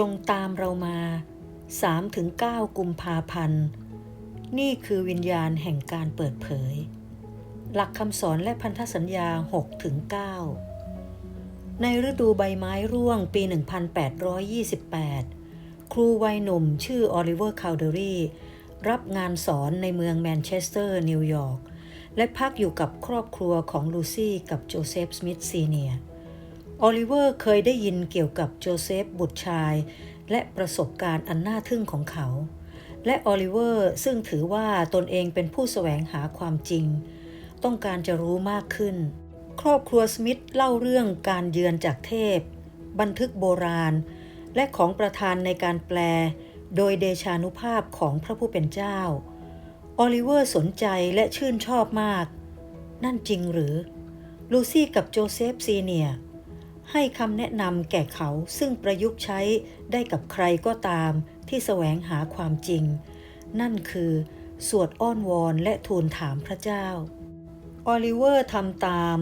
จงตามเรามา 3-9 กุมภาพันธ์ นี่คือวิญญาณแห่งการเปิดเผย หลักคำสอนและพันธสัญญา 6-9 ในฤดูใบไม้ร่วงปี 1828 ครูวัยหนุ่มชื่อออลิเวอร์คาวเดอรี่รับงานสอนในเมืองแมนเชสเตอร์ นิวยอร์ก และพักอยู่กับครอบครัวของลูซี่กับโจเซฟ สมิธซีเนียร์ ออลิเวอร์เคยได้ยินเกี่ยวกับโจเซฟบุตรชาย และประสบการณ์อันน่าทึ่งของเขา และออลิเวอร์ซึ่งถือว่าตนเองเป็นผู้แสวงหาความจริง ต้องการจะรู้มากขึ้น ครอบครัวสมิธเล่าเรื่องการเยือนจากเทพ บันทึกโบราณ และของประธานในการแปล โดยเดชานุภาพของพระผู้เป็นเจ้าออลิเวอร์สนใจและชื่นชอบมาก นั่นจริงหรือ ลูซี่กับโจเซฟซีเนียร์ ให้คำแนะนำแก่เขาซึ่งประยุกต์ใช้ได้กับใครก็ตามที่แสวงหาความจริง นั่นคือ สวดอ้อนวอนและทูลถามพระเจ้า ออลิเวอร์ทำตาม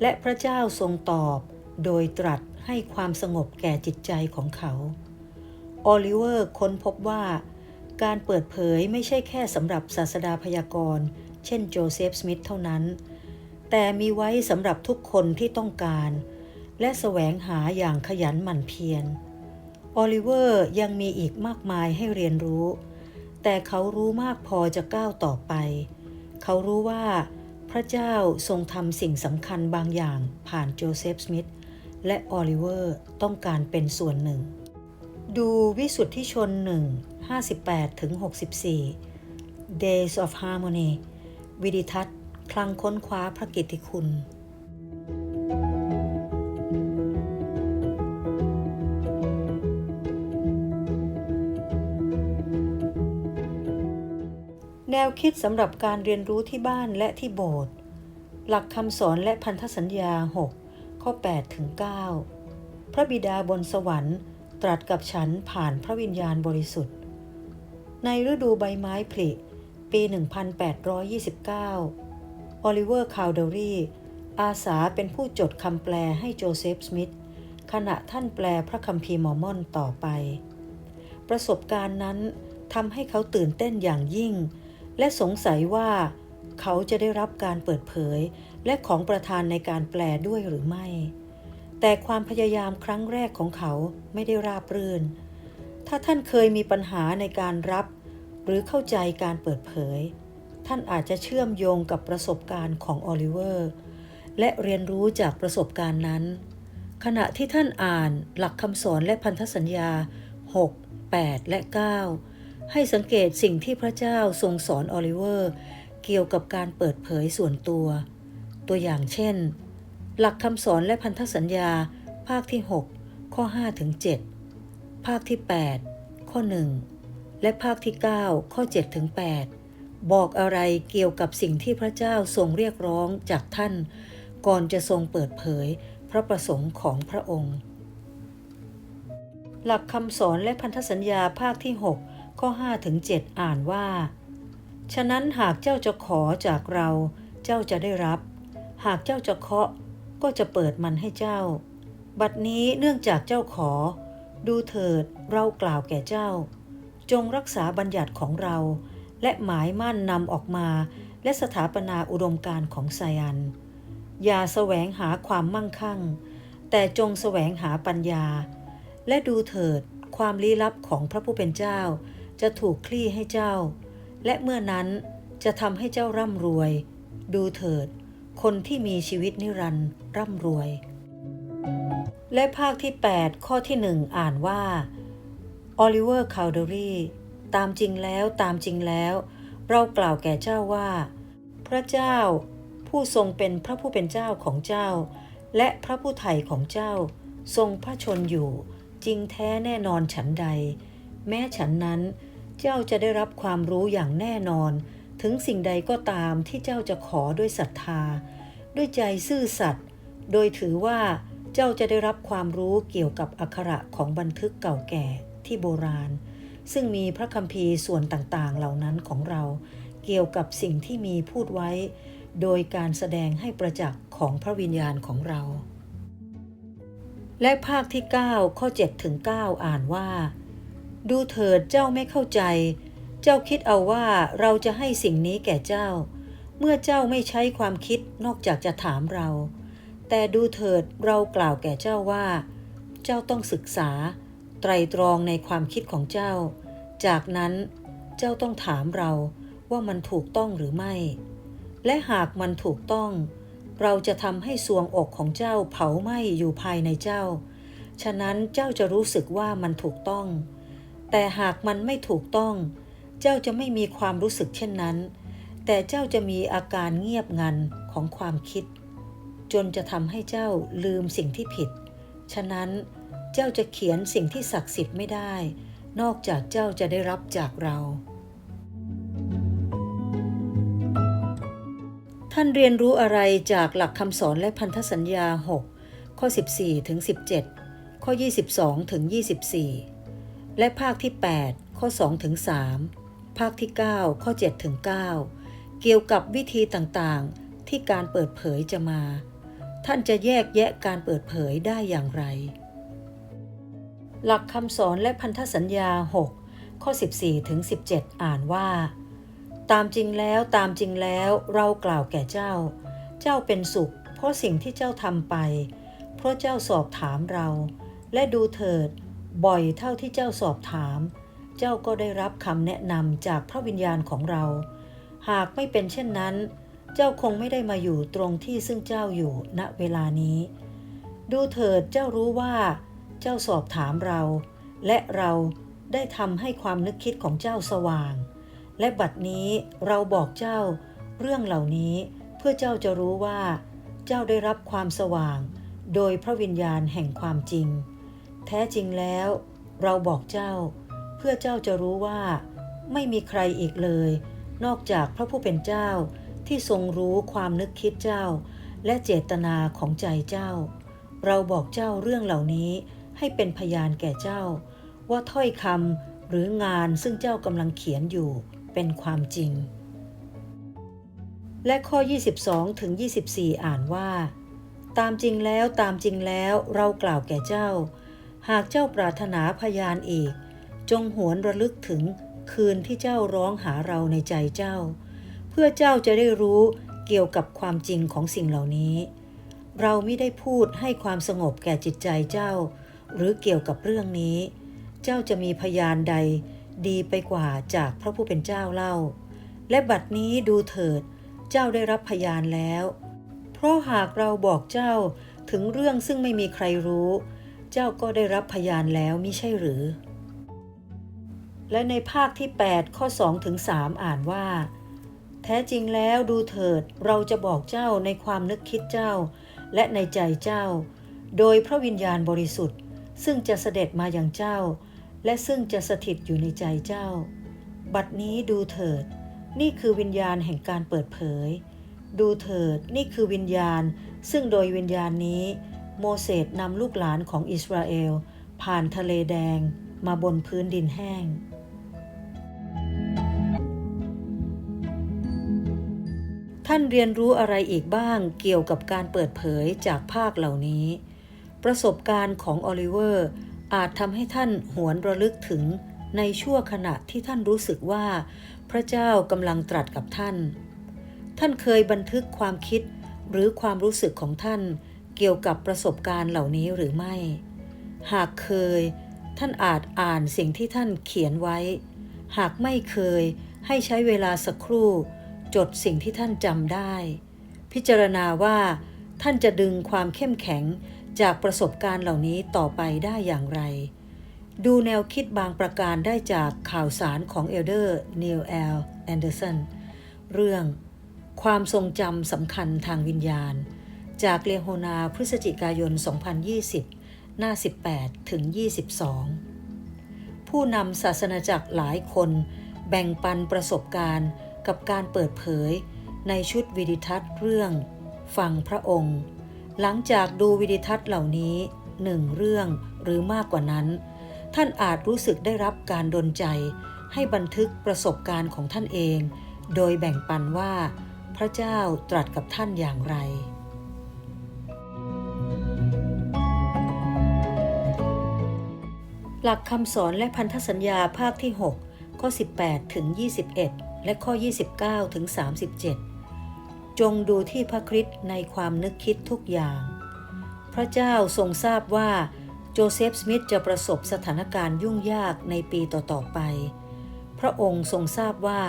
และพระเจ้าทรงตอบ โดยตรัสให้ความสงบแก่จิตใจของเขา ออลิเวอร์ค้นพบว่า การเปิดเผยไม่ใช่แค่สำหรับศาสดาพยากรณ์ เช่นโจเซฟสมิธเท่านั้น แต่มีไว้สำหรับทุกคนที่ต้องการ และแสวงหาอย่างขยันหมั่นเพียรออลิเวอร์ยังมีอีกมากมายให้เรียนรู้ แต่เขารู้มากพอจะก้าวต่อไป เขารู้ว่าพระเจ้าทรงทำสิ่งสำคัญบางอย่างผ่านโจเซฟสมิธและออลิเวอร์ต้องการเป็นส่วนหนึ่ง ดูวิสุทธิชนหนึ่ง58ถึง64 Days of Harmony วิดิทัศน์คลังค้นคว้าพระกิตติคุณ แนวคิดสำหรับการเรียนรู้ที่บ้านและที่โบสถ์หลักคำสอนและพันธสัญญา 6 ข้อ 8 ถึง 9 พระบิดาบนสวรรค์ ตรัสกับฉันผ่านพระวิญญาณบริสุทธิ์ ในฤดูใบไม้ผลิ ปี 1829 ออลิเวอร์ คาวเดอรี่ อาสาเป็นผู้จดคำแปลให้โจเซฟ สมิธ ขณะท่านแปลพระคัมภีร์มอร์มอนต่อไป ประสบการณ์นั้นทำให้เขาตื่นเต้นอย่างยิ่ง และสงสัยว่าเขาจะได้รับการเปิดเผย และของประธานในการแปลด้วยหรือไม่ แต่ความพยายามครั้งแรกของเขาไม่ได้ราบรื่น ถ้าท่านเคยมีปัญหาในการรับ หรือเข้าใจการเปิดเผย ท่านอาจจะเชื่อมโยงกับประสบการณ์ของออลิเวอร์ และเรียนรู้จากประสบการณ์นั้น ขณะที่ท่านอ่านหลักคำสอนและพันธสัญญา 6 8 และ 9 ให้สังเกตสิ่งที่พระเจ้าทรงสอนออลิเวอร์ เกี่ยวกับการเปิดเผยส่วนตัว ตัวอย่างเช่น หลักคำสอนและพันธสัญญา ภาคที่ 6 ข้อ5ถึง7ภาคที่ 8 ข้อ 1 และภาคที่ 9 ข้อ7ถึง8บอกอะไรเกี่ยวกับสิ่งที่พระเจ้าทรงเรียกร้องจากท่าน ก่อนจะทรงเปิดเผยพระประสงค์ของพระองค์ หลักคำสอนและพันธสัญญาภาคที่ 6 ข้อ5ถึง7อ่านว่า ฉะนั้นหากเจ้าจะขอจากเรา เจ้าจะได้รับ หากเจ้าจะเคาะก็จะเปิดมันให้เจ้า บัดนี้เนื่องจากเจ้าขอ ดูเถิดเรากล่าวแก่เจ้า จงรักษาบัญญัติของเรา และหมายมั่นนำออกมา และสถาปนาอุดมการของไซยัน อย่าแสวงหาความมั่งคั่ง แต่จงแสวงหาปัญญา และดูเถิดความลี้ลับของพระผู้เป็นเจ้า จะถูกคลี่ให้เจ้า และเมื่อนั้นจะทำให้เจ้าร่ำรวย ดูเถิด คนที่มีชีวิตนิรันดร์ร่ำรวย และภาคที่ 8 ข้อที่หนึ่งอ่านว่าออลิเวอร์คาวเดอรี่ตามจริงแล้วตามจริงแล้ว เรากล่าวแก่เจ้าว่า พระเจ้าผู้ทรงเป็นพระผู้เป็นเจ้าของเจ้า และพระผู้ไถ่ของเจ้า ทรงพระชนอยู่ จริงแท้แน่นอนฉันใด แม้ฉันนั้น เจ้าจะได้รับความรู้อย่างแน่นอน ถึงสิ่งใดก็ตามที่เจ้าจะขอด้วยศรัทธา ด้วยใจซื่อสัตย์โดยถือว่าเจ้าจะได้รับความรู้เกี่ยวกับอักขระของบันทึกเก่าแก่ที่โบราณ ซึ่งมีพระคัมภีร์ส่วนต่างๆ เหล่านั้นของเรา เกี่ยวกับสิ่งที่มีพูดไว้ โดยการแสดงให้ประจักษ์ของพระวิญญาณของเรา และภาคที่ 9 ข้อ7ถึง9อ่านว่า ดูเถิดเจ้าไม่เข้าใจ เจ้าคิดเอาว่าเราจะให้สิ่งนี้แก่เจ้า เมื่อเจ้าไม่ใช้ความคิดนอกจากจะถามเรา แต่ดูเถิดเรากล่าวแก่เจ้าว่า เจ้าต้องศึกษา ไตรตรองในความคิดของเจ้า จากนั้นเจ้าต้องถามเราว่ามันถูกต้องหรือไม่ และหากมันถูกต้อง เราจะทำให้สวงอกของเจ้าเผาไหม้อยู่ภายในเจ้า ฉะนั้นเจ้าจะรู้สึกว่ามันถูกต้อง แต่หากมันไม่ถูกต้อง เจ้าจะไม่มีความรู้สึกเช่นนั้น แต่เจ้าจะมีอาการเงียบงันของความคิด จนจะทำให้เจ้าลืมสิ่งที่ผิด ฉะนั้นเจ้าจะเขียนสิ่งที่ศักดิ์สิทธิ์ไม่ได้ นอกจากเจ้าจะได้รับจากเรา ท่านเรียนรู้อะไรจากหลักคำสอนและพันธสัญญา 6 ข้อ 14ถึง17 ข้อ 22ถึง24 และภาคที่ 8 ข้อ2ถึง3ภาคที่ 9 ข้อ7ถึง9เกี่ยวกับวิธีต่างๆ ที่การเปิดเผยจะมา ท่านจะแยกแยะการเปิดเผยได้อย่างไร หลักคำสอนและพันธสัญญา 6 ข้อ 14ถึง17 อ่านว่า ตามจริงแล้วตามจริงแล้วเรากล่าวแก่เจ้า เจ้าเป็นสุข เพราะสิ่งที่เจ้าทำไป เพราะเจ้าสอบถามเรา และดูเถิด บ่อยเท่าที่เจ้าสอบถาม เจ้าก็ได้รับคำแนะนำจากพระวิญญาณของเรา หากไม่เป็นเช่นนั้น เจ้าคงไม่ได้มาอยู่ตรงที่ซึ่งเจ้าอยู่ณเวลานี้ ดูเถิดเจ้ารู้ว่า เจ้าสอบถามเรา และเราได้ทำให้ความนึกคิดของเจ้าสว่าง และบัดนี้เราบอกเจ้าเรื่องเหล่านี้เพื่อเจ้าจะรู้ว่า เจ้าได้รับความสว่าง โดยพระวิญญาณแห่งความจริง แท้จริงแล้ว เราบอกเจ้า เพื่อเจ้าจะรู้ว่า ไม่มีใครอีกเลย นอกจากพระผู้เป็นเจ้าที่ทรงรู้ความนึกคิดเจ้า และเจตนาของใจเจ้า เราบอกเจ้าเรื่องเหล่านี้ให้เป็นพยานแก่เจ้า ว่าถ้อยคำหรืองานซึ่งเจ้ากำลังเขียนอยู่เป็นความจริง และข้อ 22ถึง24 อ่านว่า ตามจริงแล้วตามจริงแล้วเรากล่าวแก่เจ้า หากเจ้าปรารถนาพยานอีก จงหวนระลึกถึงคืนที่เจ้าร้องหาเราในใจเจ้า เพื่อเจ้าจะได้รู้เกี่ยวกับความจริงของสิ่งเหล่านี้ เราไม่ได้พูดให้ความสงบแก่จิตใจเจ้า หรือเกี่ยวกับเรื่องนี้ เจ้าจะมีพยานใดดีไปกว่าจากพระผู้เป็นเจ้าเล่า และบัดนี้ดูเถิด เจ้าได้รับพยานแล้ว เพราะหากเราบอกเจ้าถึงเรื่องซึ่งไม่มีใครรู้ เจ้าก็ได้รับพยานแล้วมิใช่หรือ และในภาคที่ 8 ข้อ2ถึง3อ่านว่า แท้จริงแล้วดูเถิดเราจะบอกเจ้าในความนึกคิดเจ้า และในใจเจ้า โดยพระวิญญาณบริสุทธิ์ ซึ่งจะเสด็จมาอย่างเจ้า และซึ่งจะสถิตอยู่ในใจเจ้า บัดนี้ดูเถิด นี่คือวิญญาณแห่งการเปิดเผย ดูเถิดนี่คือวิญญาณ ซึ่งโดยวิญญาณนี้ โมเสสนำลูกหลานของอิสราเอล ผ่านทะเลแดงมาบนพื้นดินแห้ง ท่านเรียนรู้อะไรอีกบ้างเกี่ยวกับการเปิดเผยจากภาคเหล่านี้ ประสบการณ์ของโอลิเวอร์ อาจทำให้ท่านหวนระลึกถึงในชั่วขณะที่ท่านรู้สึกว่า พระเจ้ากำลังตรัสกับท่าน ท่านเคยบันทึกความคิดหรือความรู้สึกของท่าน เกี่ยวกับประสบการณ์เหล่านี้หรือไม่ หากเคย ท่านอาจอ่านสิ่งที่ท่านเขียนไว้ หากไม่เคยให้ใช้เวลาสักครู่ จดสิ่งที่ท่านจำได้ พิจารณาว่า ท่านจะดึงความเข้มแข็งจากประสบการณ์เหล่านี้ต่อไปได้อย่างไร ดูแนวคิดบางประการได้จากข่าวสารของเอลเดอร์นิลแอลแอนเดอร์สันเรื่องความทรงจำสำคัญทางวิญญาณ จากเลโฮนาพฤศจิกายน 2020 หน้า 18 ถึง 22 ผู้นำศาสนาจักรหลายคน แบ่งปันประสบการณ์กับการเปิดเผย ในชุดวิดิทัศน์เรื่อง ฟังพระองค์ หลังจากดูวิดิทัศน์เหล่านี้หนึ่งเรื่องหรือมากกว่านั้น ท่านอาจรู้สึกได้รับการดลใจ ให้บันทึกประสบการณ์ของท่านเอง โดยแบ่งปันว่า พระเจ้าตรัสกับท่านอย่างไร หลักคำสอนและพันธสัญญาภาคที่ 6 ข้อ 18 ถึง 21 และข้อ 29 ถึง 37 จงดูที่พระคริสต์ในความนึกคิดทุกอย่าง พระเจ้าทรงทราบว่าโจเซฟสมิธจะประสบสถานการณ์ยุ่งยากในปีต่อ ๆ ไป พระองค์ทรงทราบว่า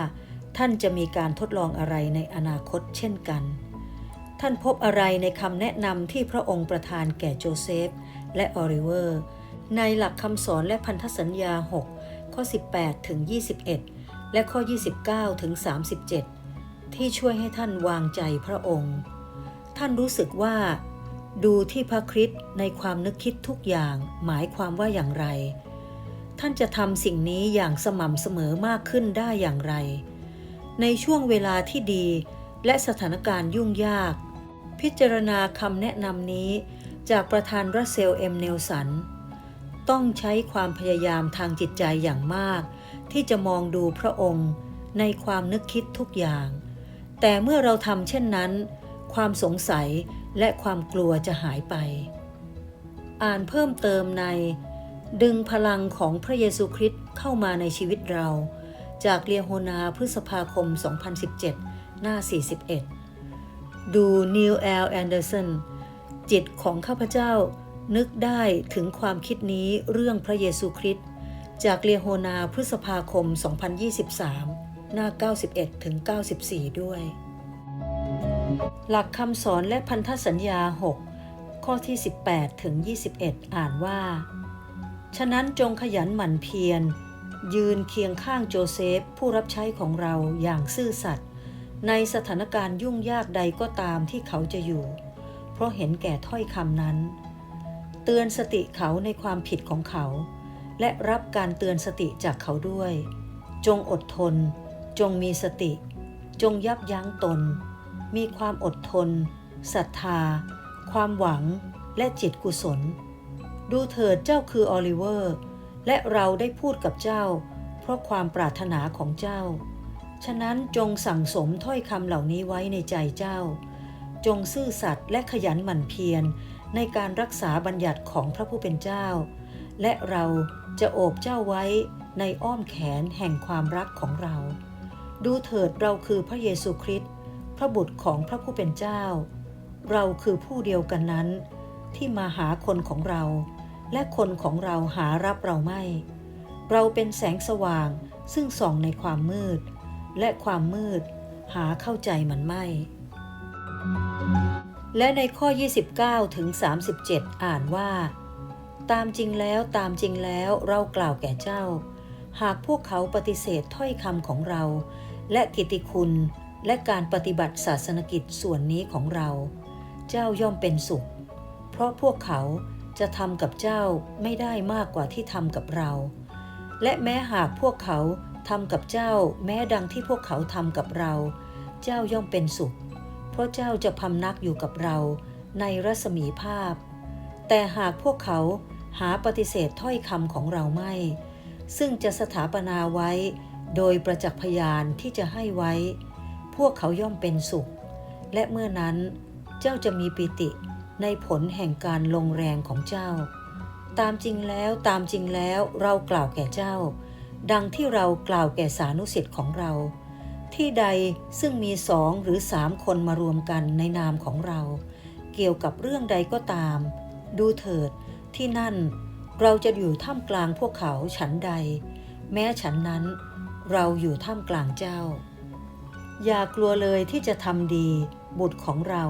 ท่านจะมีการทดลองอะไรในอนาคตเช่นกัน ท่านพบอะไรในคำแนะนำที่พระองค์ประทานแก่โจเซฟและออริเวอร์ ในหลักคำสอนและพันธสัญญา 6 ข้อ 18 ถึง 21 และข้อ 29 ถึง 37 ที่ช่วยให้ท่านวางใจพระองค์ ท่านรู้สึกว่า ดูที่พระคริสต์ในความนึกคิดทุกอย่างหมายความว่าอย่างไร ท่านจะทำสิ่งนี้อย่างสม่ำเสมอมากขึ้นได้อย่างไร ในช่วงเวลาที่ดีและสถานการณ์ยุ่งยาก พิจารณาคำแนะนำนี้ จากประธานรัสเซลเอ็มเนลสัน ต้องใช้ความพยายามทางจิตใจอย่างมาก ที่จะมองดูพระองค์ในความนึกคิดทุกอย่าง แต่เมื่อเราทำเช่นนั้น ความสงสัยและความกลัวจะหายไป อ่านเพิ่มเติมใน ดึงพลังของพระเยซูคริสต์เข้ามาในชีวิตเรา จากเลียโฮนาพฤษภาคม 2017 หน้า 41 ดูนิวแอลแอนเดอร์สันจิตของข้าพเจ้า นึกได้ถึงความคิดนี้เรื่องพระเยซูคริสต์จากเลียโฮนาพฤษภาคม 2023 หน้า 91 ถึง 94 ด้วย หลักคำสอนและพันธสัญญา 6 ข้อที่ 18 ถึง 21 อ่านว่า ฉะนั้นจงขยันหมั่นเพียร ยืนเคียงข้างโจเซฟ ผู้รับใช้ของเราอย่างซื่อสัตย์ในสถานการณ์ยุ่งยากใดก็ตามที่เขาจะอยู่ เพราะเห็นแก่ถ้อยคำนั้น เตือนสติเขาในความผิดของเขา และรับการเตือนสติจากเขาด้วย จงอดทน จงมีสติ จงยับยั้งตน มีความอดทนศรัทธา ความหวังและจิตกุศล ดูเถิดเจ้าคือออลิเวอร์ และเราได้พูดกับเจ้า เพราะความปรารถนาของเจ้า ฉะนั้นจงสั่งสมถ้อยคำเหล่านี้ไว้ในใจเจ้า จงซื่อสัตย์และขยันหมั่นเพียร ในการรักษาบัญญัติของพระผู้เป็นเจ้า และเราจะโอบเจ้าไว้ในอ้อมแขนแห่งความรักของเรา ดูเถิดเราคือพระเยซูคริสต์พระบุตรของพระผู้เป็นเจ้า เราคือผู้เดียวกันนั้น ที่มาหาคนของเรา และคนของเราหารับเราไม่ เราเป็นแสงสว่างซึ่งส่องในความมืด และความมืดหาเข้าใจมันไม่ และในข้อ 29 ถึง 37 อ่านว่า ตามจริงแล้วตามจริงแล้วเรากล่าวแก่เจ้า หากพวกเขาปฏิเสธถ้อยคำของเรา และกิตติคุณและการปฏิบัติศาสนกิจส่วนนี้ของเรา เจ้าย่อมเป็นสุข เพราะพวกเขาจะทำกับเจ้าไม่ได้มากกว่าที่ทำกับเรา และแม้หากพวกเขาทำกับเจ้า แม้ดังที่พวกเขาทำกับเรา เจ้าย่อมเป็นสุข เพราะเจ้าจะพำนักอยู่กับเราในรัศมีภาพ แต่หากพวกเขาหาปฏิเสธถ้อยคำของเราไม่ ซึ่งจะสถาปนาไว้โดยประจักษ์พยานที่จะให้ไว้ พวกเขาย่อมเป็นสุข และเมื่อนั้นเจ้าจะมีปิติในผลแห่งการลงแรงของเจ้า ตามจริงแล้วตามจริงแล้วเรากล่าวแก่เจ้า ดังที่เรากล่าวแก่สานุสิทธิ์ของเรา ที่ใดซึ่งมีสองหรือสามคนมารวมกันในนามของเรา เกี่ยวกับเรื่องใดก็ตาม ดูเถิด ที่นั่น เราจะอยู่ท่ามกลางพวกเขาฉันใด แม้ฉันนั้น เราอยู่ท่ามกลางเจ้า อย่ากลัวเลยที่จะทำดี บุตรของเรา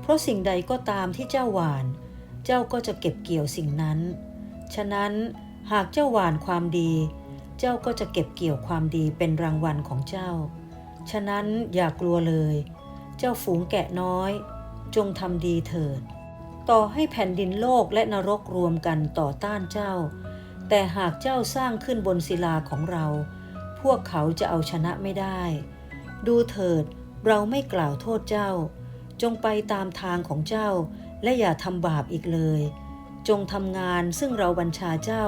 เพราะสิ่งใดก็ตามที่เจ้าหวาน เจ้าก็จะเก็บเกี่ยวสิ่งนั้น ฉะนั้นหากเจ้าหวานความดี เจ้าก็จะเก็บเกี่ยวความดีเป็นรางวัลของเจ้า ฉะนั้นอย่ากลัวเลย เจ้าฝูงแกะน้อย จงทำดีเถิด ต่อให้แผ่นดินโลกและนรกรวมกันต่อต้านเจ้า แต่หากเจ้าสร้างขึ้นบนศิลาของเรา พวกเขาจะเอาชนะไม่ได้ ดูเถิดเราไม่กล่าวโทษเจ้า จงไปตามทางของเจ้า และอย่าทำบาปอีกเลย จงทำงานซึ่งเราบัญชาเจ้า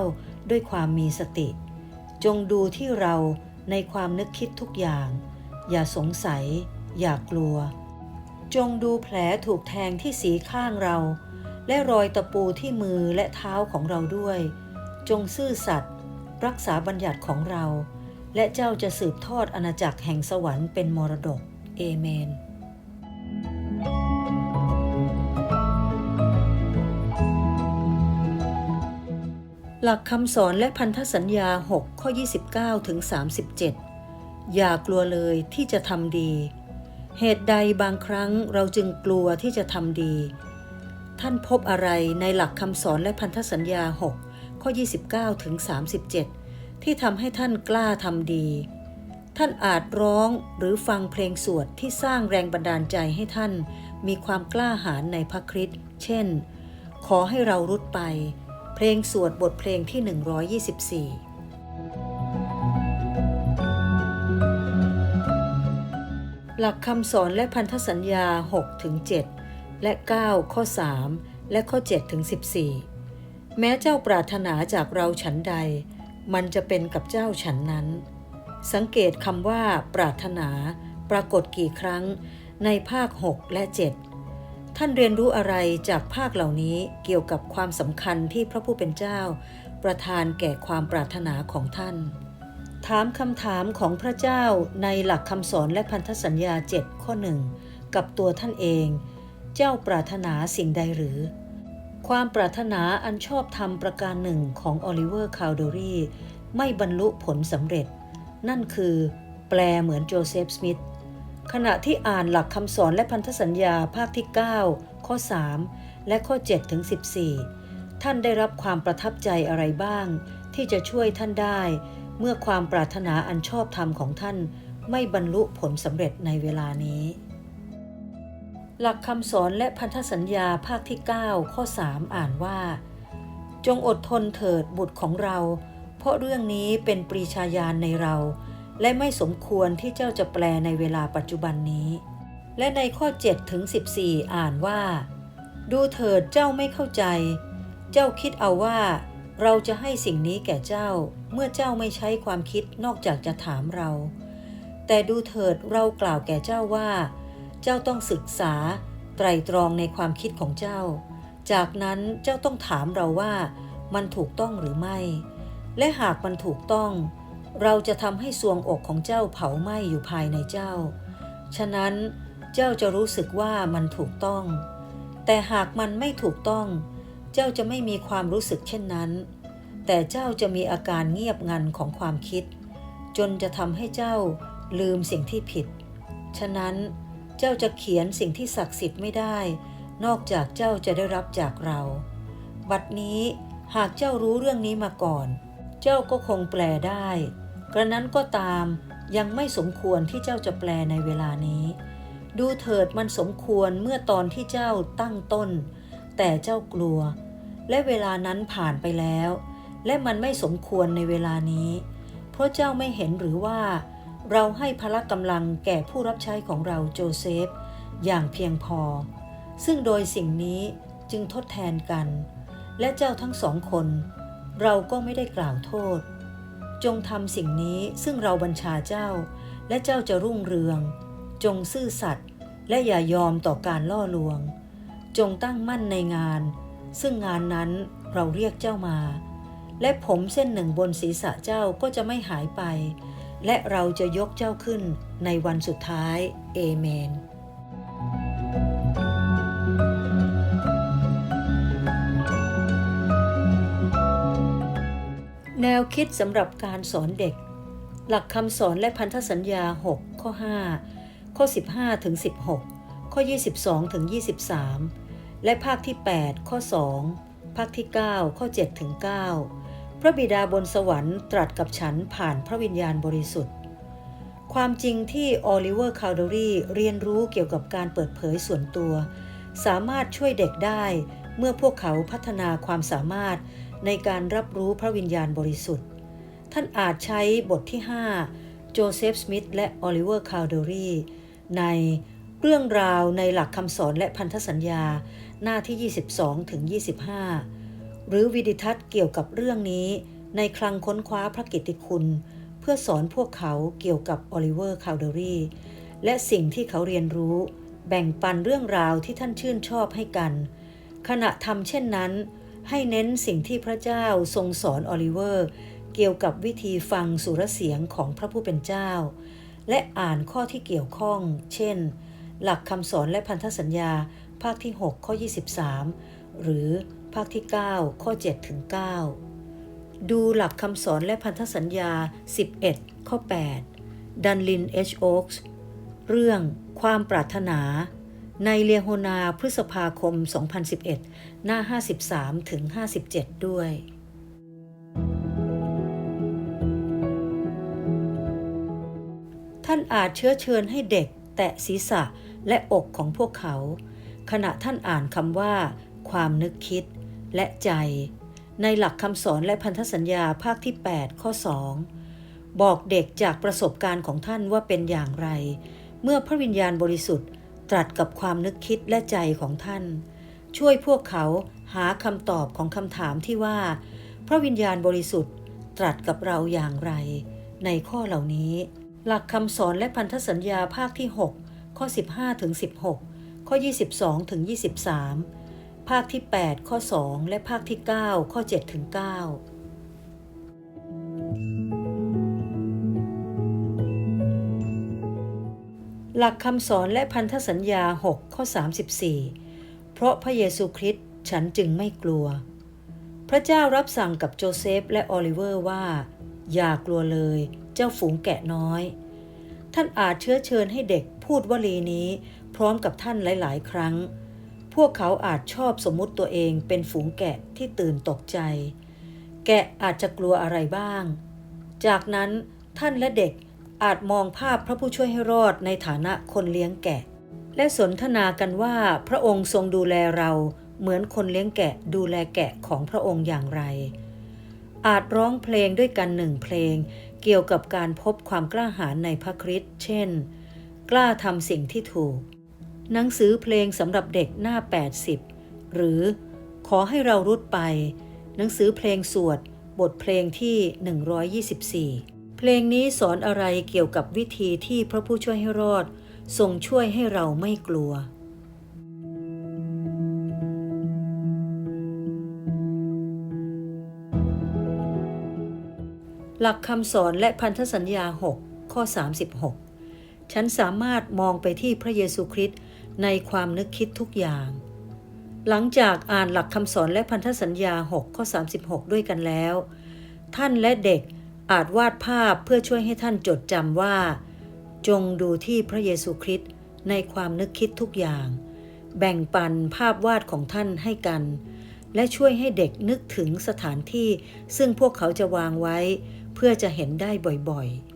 ด้วยความมีสติ จงดูที่เราในความนึกคิดทุกอย่าง อย่าสงสัย อย่ากลัว จงดูแผลถูกแทงที่สีข้างเรา และรอยตะปูที่มือและเท้าของเราด้วย จงซื่อสัตย์รักษาบัญญัติของเรา และเจ้าจะสืบทอดอาณาจักรแห่งสวรรค์เป็นมรดก เอเมนหลักคำสอนและพันธสัญญา 6 ข้อ 29 ถึง 37 อย่ากลัวเลยที่จะทำดี เหตุใดบางครั้งเราจึงกลัวที่จะทำดี ท่านพบอะไรในหลักคำสอนและพันธสัญญา 6 ข้อ 29 ถึง 37 ที่ทำให้ท่านกล้าทำดี ท่านอาจร้องหรือฟังเพลงสวดที่สร้างแรงบันดาลใจให้ท่าน มีความกล้าหาญในพระคริสต์เช่น ขอให้เรารุดไป เพลงสวดบทเพลงที่ 124 หลักคำสอนและพันธสัญญา6ถึง7และ 9 ข้อ 3 และข้อ7ถึง14 แม้เจ้าปรารถนาจากเราฉันใด มันจะเป็นกับเจ้าฉันนั้น สังเกตคำว่า ปรารถนาปรากฏกี่ครั้งในภาค 6 และ 7 ท่านเรียนรู้อะไรจากภาคเหล่านี้เกี่ยวกับความสำคัญที่พระผู้เป็นเจ้า ประทานแก่ความปรารถนาของท่าน ถามคำถามของพระเจ้าในหลักคำสอนและพันธสัญญา 7 ข้อหนึ่งกับตัวท่านเอง เจ้าปรารถนาสิ่งใดหรือ ความปรารถนาอันชอบธรรมประการหนึ่งของออลิเวอร์คาวโดรีไม่บรรลุผลสำเร็จ นั่นคือ แปลเหมือนโจเซฟสมิธขณะที่อ่านหลักคำสอนและพันธสัญญาภาคที่ 9 ข้อ 3 และข้อ7ถึง14 ท่านได้รับความประทับใจอะไรบ้าง ที่จะช่วยท่านได้ เมื่อความปรารถนาอันชอบธรรมของท่านไม่บรรลุผลสำเร็จในเวลานี้ หลักคำสอนและพันธสัญญาภาคที่ 9 ข้อ 3 อ่านว่า จงอดทนเถิดบุตรของเรา เพราะเรื่องนี้เป็นปรีชาญาณในเรา และไม่สมควรที่เจ้าจะแปลในเวลาปัจจุบันนี้ และในข้อ7ถึง14 อ่านว่า ดูเถิดเจ้าไม่เข้าใจ เจ้าคิดเอาว่า เราจะให้สิ่งนี้แก่เจ้า เมื่อเจ้าไม่ใช้ความคิดนอกจากจะถามเรา แต่ดูเถิดเรากล่าวแก่เจ้าว่า เจ้าต้องศึกษา ไตรตรองในความคิดของเจ้า จากนั้นเจ้าต้องถามเราว่า มันถูกต้องหรือไม่ และหากมันถูกต้อง เราจะทำให้สวงอกของเจ้าเผาไหม้อยู่ภายในเจ้า ฉะนั้นเจ้าจะรู้สึกว่ามันถูกต้อง แต่หากมันไม่ถูกต้อง เจ้าจะไม่มีความรู้สึกเช่นนั้น แต่เจ้าจะมีอาการเงียบงันของความคิด จนจะทำให้เจ้าลืมสิ่งที่ผิด ฉะนั้นเจ้าจะเขียนสิ่งที่ศักดิ์สิทธิ์ไม่ได้ นอกจากเจ้าจะได้รับจากเรา บัดนี้หากเจ้ารู้เรื่องนี้มาก่อน เจ้าก็คงแปลได้ กระนั้นก็ตามยังไม่สมควรที่เจ้าจะแปลในเวลานี้ ดูเถิดมันสมควรเมื่อตอนที่เจ้าตั้งต้น แต่เจ้ากลัว และเวลานั้นผ่านไปแล้ว และมันไม่สมควรในเวลานี้ เพราะเจ้าไม่เห็นหรือว่า เราให้พละกำลังแก่ผู้รับใช้ของเราโจเซฟ อย่างเพียงพอ ซึ่งโดยสิ่งนี้จึงทดแทนกัน และเจ้าทั้งสองคน เราก็ไม่ได้กล่าวโทษ จงทำสิ่งนี้ซึ่งเราบัญชาเจ้า และเจ้าจะรุ่งเรือง จงซื่อสัตย์และอย่ายอมต่อการล่อลวง จงตั้งมั่นในงาน ซึ่งงานนั้นเราเรียกเจ้ามา และผมเส้นหนึ่งบนศีรษะเจ้าก็จะไม่หายไป และเราจะยกเจ้าขึ้นในวันสุดท้าย เอเมนแนวคิดสำหรับการสอนเด็ก หลักคำสอนและพันธสัญญา 6 ข้อ 5 ข้อ 15 ถึง 16 ข้อ 22 ถึง 23 และภาคที่ 8 ข้อ 2 ภาคที่ 9 ข้อ 7 ถึง 9 พระบิดาบนสวรรค์ตรัสกับฉันผ่านพระวิญญาณบริสุทธิ์ ความจริงที่ออลิเวอร์คาวดอรี่เรียนรู้เกี่ยวกับการเปิดเผยส่วนตัว สามารถช่วยเด็กได้เมื่อพวกเขาพัฒนาความสามารถในการรับรู้พระวิญญาณบริสุทธิ์ ท่านอาจใช้บทที่ 5 โจเซฟสมิธและออลิเวอร์คาวเดอรี่ในเรื่องราวในหลักคำสอนและพันธสัญญาหน้าที่ 22ถึง25 หรือวิดิทัศน์เกี่ยวกับเรื่องนี้ ในคลังค้นคว้าพระกิตติคุณ เพื่อสอนพวกเขาเกี่ยวกับออลิเวอร์คาวเดอรีและสิ่งที่เขาเรียนรู้ แบ่งปันเรื่องราวที่ท่านชื่นชอบให้กัน ขณะทำเช่นนั้น ให้เน้นสิ่งที่พระเจ้าทรงสอนออลิเวอร์ เกี่ยวกับวิธีฟังสุรเสียงของพระผู้เป็นเจ้า และอ่านข้อที่เกี่ยวข้อง เช่น หลักคำสอนและพันธสัญญาภาคที่ 6 ข้อ 23 หรือภาคที่ 9 ข้อ7ถึง9 ดูหลักคำสอนและพันธสัญญา 11 ข้อ 8 ดันลินเอชโอ๊กส์เรื่องความปรารถนา ในเลียโฮนาพฤษภาคม 2011 หน้า 53 ถึง 57 ด้วยท่านอาจเชื้อเชิญให้เด็กแตะศีรษะและอกของพวกเขา ขณะท่านอ่านคำว่า ความนึกคิด และใจ ในหลักคำสอนและพันธสัญญาภาคที่ 8 ข้อ 2 บอกเด็กจากประสบการณ์ของท่านว่าเป็นอย่างไร เมื่อพระวิญญาณบริสุทธิ์ ตรัสกับความนึกคิดและใจของท่าน ช่วยพวกเขาหาคำตอบของคำถามที่ว่า พระวิญญาณบริสุทธิ์ ตรัสกับเราอย่างไร ในข้อเหล่านี้ หลักคำสอนและพันธสัญญาภาคที่ 6 ข้อ 15ถึง16 ข้อ 22ถึง23 ภาคที่ 8 ข้อ 2 และภาคที่ 9 ข้อ7ถึง9หลักคำสอนและพันธสัญญา 6 ข้อ 34 เพราะพระเยซูคริสต์ฉันจึงไม่กลัว พระเจ้ารับสั่งกับโจเซฟและออลิเวอร์ว่า อย่ากลัวเลย เจ้าฝูงแกะน้อย ท่านอาจเชื้อเชิญให้เด็กพูดวลีนี้ พร้อมกับท่านหลาย ๆ ครั้ง พวกเขาอาจชอบสมมุติตัวเองเป็นฝูงแกะที่ตื่นตกใจ แกะอาจจะกลัวอะไรบ้าง จากนั้นท่านและเด็กอาจมองภาพพระผู้ช่วยให้รอดในฐานะคนเลี้ยงแกะ และสนทนากันว่าพระองค์ทรงดูแลเราเหมือนคนเลี้ยงแกะดูแลแกะของพระองค์อย่างไร อาจร้องเพลงด้วยกันหนึ่งเพลง เกี่ยวกับการพบความกล้าหาญในพระคริสต์เช่น กล้าทำสิ่งที่ถูก หนังสือเพลงสำหรับเด็กหน้า 80 หรือขอให้เรารุดไป หนังสือเพลงสวด บทเพลงที่ 124 เพลงนี้สอนอะไรเกี่ยวกับวิธีที่พระผู้ช่วยให้รอด ทรงช่วยให้เราไม่กลัวหลักคำสอนและพันธสัญญา 6 ข้อ 36 ฉันสามารถมองไปที่พระเยซูคริสต์ ในความนึกคิดทุกอย่าง หลังจากอ่านหลักคำสอนและพันธสัญญา 6 ข้อ 36 ด้วยกันแล้ว ท่านและเด็กอาจวาดภาพเพื่อช่วยให้ท่านจดจำว่า จงดูที่พระเยซูคริสต์ในความนึกคิดทุกอย่าง แบ่งปันภาพวาดของท่านให้กัน และช่วยให้เด็กนึกถึงสถานที่ซึ่งพวกเขาจะวางไว้ เพื่อจะเห็นได้บ่อยๆ